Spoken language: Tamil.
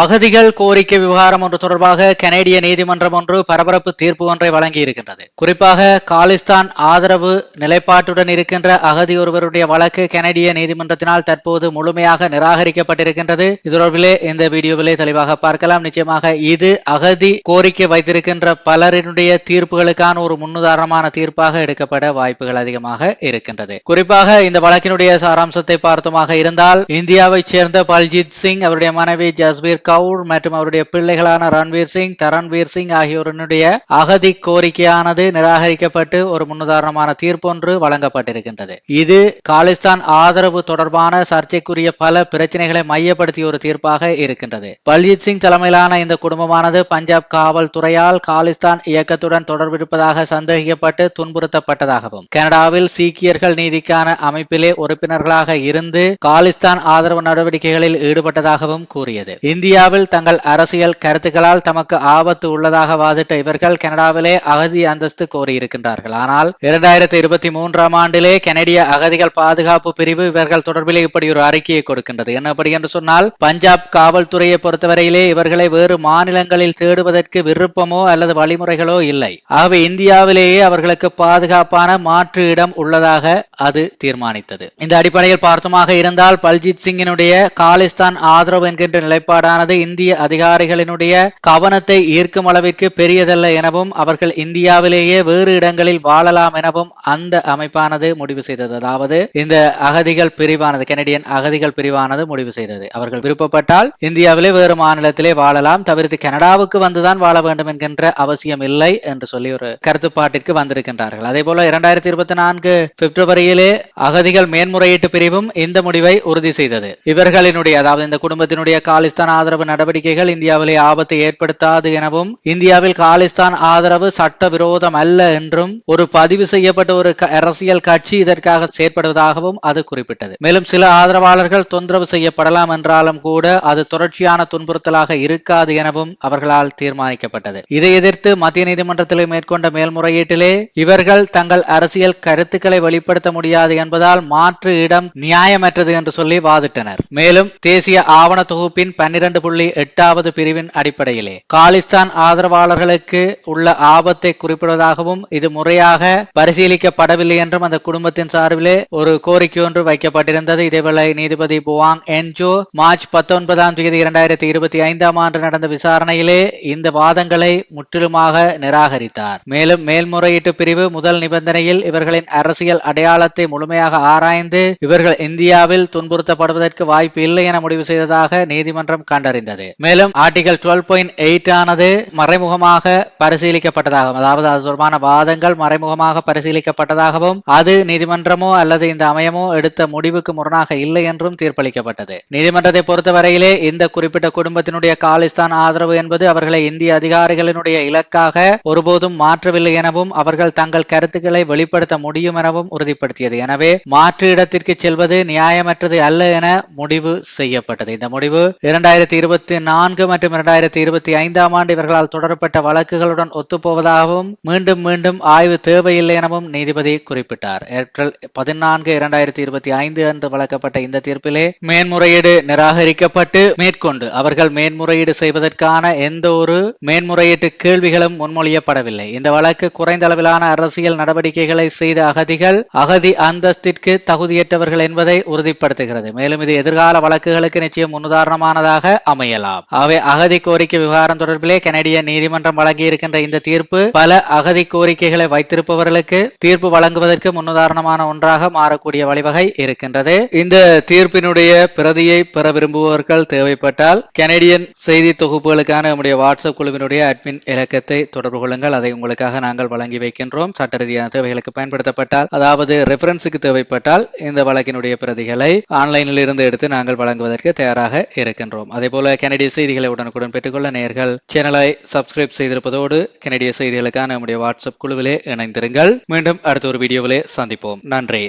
அகதிகள் கோரிக்கை விவகாரம் ஒன்று தொடர்பாக கனேடிய நீதிமன்றம் ஒன்று பரபரப்பு தீர்ப்பு ஒன்றை வழங்கியிருக்கின்றது. குறிப்பாக காலிஸ்தான் ஆதரவு நிலைப்பாட்டுடன் இருக்கின்ற அகதி ஒருவருடைய வழக்கு கனேடிய நீதிமன்றத்தினால் தற்போது முழுமையாக நிராகரிக்கப்பட்டிருக்கின்றது. இது தொடர்பிலே இந்த வீடியோவிலே தெளிவாக பார்க்கலாம். நிச்சயமாக இது அகதி கோரிக்கை வைத்திருக்கின்ற பலரினுடைய தீர்ப்புகளுக்கான ஒரு முன்னுதாரணமான தீர்ப்பாக எடுக்கப்பட வாய்ப்புகள் அதிகமாக இருக்கின்றது. குறிப்பாக இந்த வழக்கினுடைய சாராம்சத்தை பார்த்தமாக இருந்தால் இந்தியாவைச் சேர்ந்த பல்ஜித் சிங் அவருடைய மனைவி ஜஸ்பீர் கவுர் மற்றும் அவருடைய பிள்ளைகளான ரன்வீர் சிங் தரண்வீர் சிங் ஆகியோருடைய அகதி கோரிக்கையானது நிராகரிக்கப்பட்டு ஒரு முன்னுதாரணமான தீர்ப்பொன்று வழங்கப்பட்டிருக்கின்றது. இது காலிஸ்தான் ஆதரவு தொடர்பான சர்ச்சைக்குரிய பல பிரச்சனைகளை மையப்படுத்திய ஒரு தீர்ப்பாக இருக்கின்றது. பல்ஜித் சிங் தலைமையிலான இந்த குடும்பமானது பஞ்சாப் காவல்துறையால் காலிஸ்தான் இயக்கத்துடன் தொடர்பிருப்பதாக சந்தேகிக்கப்பட்டு துன்புறுத்தப்பட்டதாகவும் கனடாவில் சீக்கியர்கள் நீதிக்கான அமைப்பிலே உறுப்பினர்களாக இருந்து காலிஸ்தான் ஆதரவு நடவடிக்கைகளில் ஈடுபட்டதாகவும் கூறியது. இந்திய இந்தியாவில் தங்கள் அரசியல் கருத்துக்களால் தமக்கு ஆபத்து உள்ளதாக வாதிட்ட இவர்கள் கனடாவிலே அகதி அந்தஸ்து கோரியிருக்கின்றார்கள். ஆனால் இரண்டாயிரத்தி இருபத்தி மூன்றாம் ஆண்டிலே கனடிய அகதிகள் பாதுகாப்பு பிரிவு இவர்கள் தொடர்பிலே இப்படி ஒரு அறிக்கையை கொடுக்கின்றது. என்னப்படி என்று சொன்னால் பஞ்சாப் காவல்துறையை பொறுத்தவரையிலே இவர்களை வேறு மாநிலங்களில் தேடுவதற்கு விருப்பமோ அல்லது வழிமுறைகளோ இல்லை. ஆகவே இந்தியாவிலேயே அவர்களுக்கு பாதுகாப்பான மாற்று இடம் உள்ளதாக அது தீர்மானித்தது. இந்த அடிப்படையில் பார்த்தமாக இருந்தால் பல்ஜித் சிங்கினுடைய காலிஸ்தான் ஆதரவு என்கின்ற நிலைப்பாடான ஆனது இந்திய அதிகாரிகளினுடைய கவனத்தை ஈர்க்கும் அளவிற்கு பெரியதல்ல எனவும் அவர்கள் இந்தியாவிலேயே வேறு இடங்களில் வாழலாம் எனவும் அந்த அமைப்பானது முடிவு செய்தது. அதாவது இந்த அகதிகள் பிரிவானது கனடியன் அகதிகள் பிரிவானது முடிவு செய்தது. அவர்கள் விருப்பப்பட்டால் இந்தியாவிலே வேறு மாநிலத்திலே வாழலாம் தவிர்த்து கனடாவுக்கு வந்துதான் வாழ வேண்டும் என்கின்ற அவசியம் இல்லை என்று சொல்லி ஒரு கருத்துப்பாட்டிற்கு வந்திருக்கின்றார்கள். அதே போல இரண்டாயிரத்தி இருபத்தி நான்கு பிப்ரவரியிலே அகதிகள் மேன்முறையீட்டு பிரிவும் இந்த முடிவை உறுதி செய்தது. இவர்களினுடைய அதாவது இந்த குடும்பத்தினுடைய காலிஸ்தான் ஆதரவு நடவடிக்கைகள் இந்தியாவிலே ஆபத்தை ஏற்படுத்தாது எனவும் இந்தியாவில் காலிஸ்தான் ஆதரவு சட்டவிரோதம் அல்ல என்றும் ஒரு பதிவு செய்யப்பட்ட ஒரு அரசியல் கட்சி இதற்காக செயற்படுவதாகவும் அது குறிப்பிட்டது. மேலும் சில ஆதரவாளர்கள் தொந்தரவு செய்யப்படலாம் என்றாலும் கூட அது தொடர்ச்சியான துன்புறுத்தலாக இருக்காது எனவும் அவர்களால் தீர்மானிக்கப்பட்டது. இதை எதிர்த்து மத்திய நீதிமன்றத்தில் மேற்கொண்ட மேல்முறையீட்டிலே இவர்கள் தங்கள் அரசியல் கருத்துக்களை வெளிப்படுத்த முடியாது என்பதால் மாற்று இடம் நியாயமற்றது என்று சொல்லி வாதிட்டனர். மேலும் தேசிய ஆவண தொகுப்பின் பன்னிரண்டு புள்ளி எட்டாவது பிரிவின் அடிப்படையிலே. காலிஸ்தான் ஆதரவாளர்களுக்கு உள்ள ஆபத்தை குறிப்பிடுவதாகவும் இது முறையாக பரிசீலிக்கப்படவில்லை என்றும் அந்த குடும்பத்தின் சார்பிலே ஒரு கோரிக்கை ஒன்று வைக்கப்பட்டிருந்தது. இதேவேளை நீதிபதி புவாங் என்ஜோ மார்ச் பத்தொன்பதாம் தேதி இரண்டாயிரத்தி இருபத்தி ஐந்தாம் ஆண்டு நடந்த விசாரணையிலே இந்த வாதங்களை முற்றிலுமாக நிராகரித்தார். மேலும் மேல்முறையீட்டு பிரிவு முதல் நிபந்தனையில் இவர்களின் அரசியல் அடையாளத்தை முழுமையாக ஆராய்ந்து இவர்கள் இந்தியாவில் துன்புறுத்தப்படுவதற்கு வாய்ப்பு இல்லை என முடிவு செய்ததாக நீதிமன்றம் கண்டு கண்டறிந்தது. மேலும் ஆர்டிகல் டுவெல் பாயிண்ட் எயிட் ஆனது மறைமுகமாக பரிசீலிக்கப்பட்டதாகவும் அதாவது அது தொடர்பான வாதங்கள் மறைமுகமாக பரிசீலிக்கப்பட்டதாகவும் அது நீதிமன்றமோ அல்லது இந்த அமையமோ எடுத்த முடிவுக்கு முரணாக இல்லை என்றும் தீர்ப்பளிக்கப்பட்டது. நீதிமன்றத்தை பொறுத்தவரையிலே இந்த குறிப்பிட்ட குடும்பத்தினுடைய காலிஸ்தான் ஆதரவு என்பது அவர்களை இந்திய அதிகாரிகளினுடைய இலக்காக ஒருபோதும் மாற்றவில்லை எனவும் அவர்கள் தங்கள் கருத்துக்களை வெளிப்படுத்த முடியும் எனவும் உறுதிப்படுத்தியது. எனவே மாற்று இடத்திற்கு செல்வது நியாயமற்றது அல்ல என முடிவு செய்யப்பட்டது. இந்த முடிவு இரண்டாயிரத்தி இரண்டாயிரத்தி இருபத்தி நான்கு மற்றும் இரண்டாயிரத்தி இருபத்தி ஐந்தாம் ஆண்டு இவர்களால் தொடரப்பட்ட வழக்குகளுடன் ஒத்துப்போவதாகவும் மீண்டும் மீண்டும் ஆய்வு தேவையில்லை எனவும் நீதிபதி குறிப்பிட்டார். ஏப்ரல் பதினான்கு இரண்டாயிரத்தி இருபத்தி ஐந்து அன்று வழங்கப்பட்ட இந்த தீர்ப்பிலே மேன்முறையீடு நிராகரிக்கப்பட்டு மேற்கொண்டு அவர்கள் மேன்முறையீடு செய்வதற்கான எந்த ஒரு மேன்முறையீட்டு கேள்விகளும் முன்மொழியப்படவில்லை. இந்த வழக்கு குறைந்த அளவிலான அரசியல் நடவடிக்கைகளை செய்த அகதிகள் அகதி அந்தஸ்திற்கு தகுதியற்றவர்கள் என்பதை உறுதிப்படுத்துகிறது. மேலும் இது எதிர்கால வழக்குகளுக்கு நிச்சயம் முன்னுதாரணமானதாக அமையலாம். ஆகவே அகதி கோரிக்கை விவகாரம் தொடர்பிலே கனடிய நீதிமன்றம் வழங்கியிருக்கின்ற இந்த தீர்ப்பு பல அகதி கோரிக்கைகளை வைத்திருப்பவர்களுக்கு தீர்ப்பு வழங்குவதற்கு முன்னுதாரணமான ஒன்றாக மாறக்கூடிய வழிவகை இருக்கின்றது. இந்த தீர்ப்பினுடைய பிரதியை பெற விரும்புபவர்கள் தேவைப்பட்டால் கனடியன் செய்தி தொகுப்புகளுக்கான நம்முடைய வாட்ஸ்அப் குழுவினுடைய அட்மின் இலக்கத்தை தொடர்பு கொள்ளுங்கள். அதை உங்களுக்காக நாங்கள் வழங்கி வைக்கின்றோம். சட்ட ரீதியான தேவைகளுக்கு பயன்படுத்தப்பட்டால் அதாவது ரெஃபரன்ஸுக்கு தேவைப்பட்டால் இந்த வழக்கினுடைய பிரதிகளை ஆன்லைனில் இருந்து எடுத்து நாங்கள் வழங்குவதற்கு தயாராக இருக்கின்றோம். அதே போல கனடிய செய்திகளை உடனுக்குடன் பெற்றுக்கொள்ள நேர்கள். சேனலை சப்ஸ்கிரைப் செய்திருப்பதோடு கனடிய செய்திகளுக்கான நம்முடைய வாட்ஸ்அப் குழுவிலே இணைந்திருங்கள். மீண்டும் அடுத்த ஒரு வீடியோவிலே சந்திப்போம். நன்றி.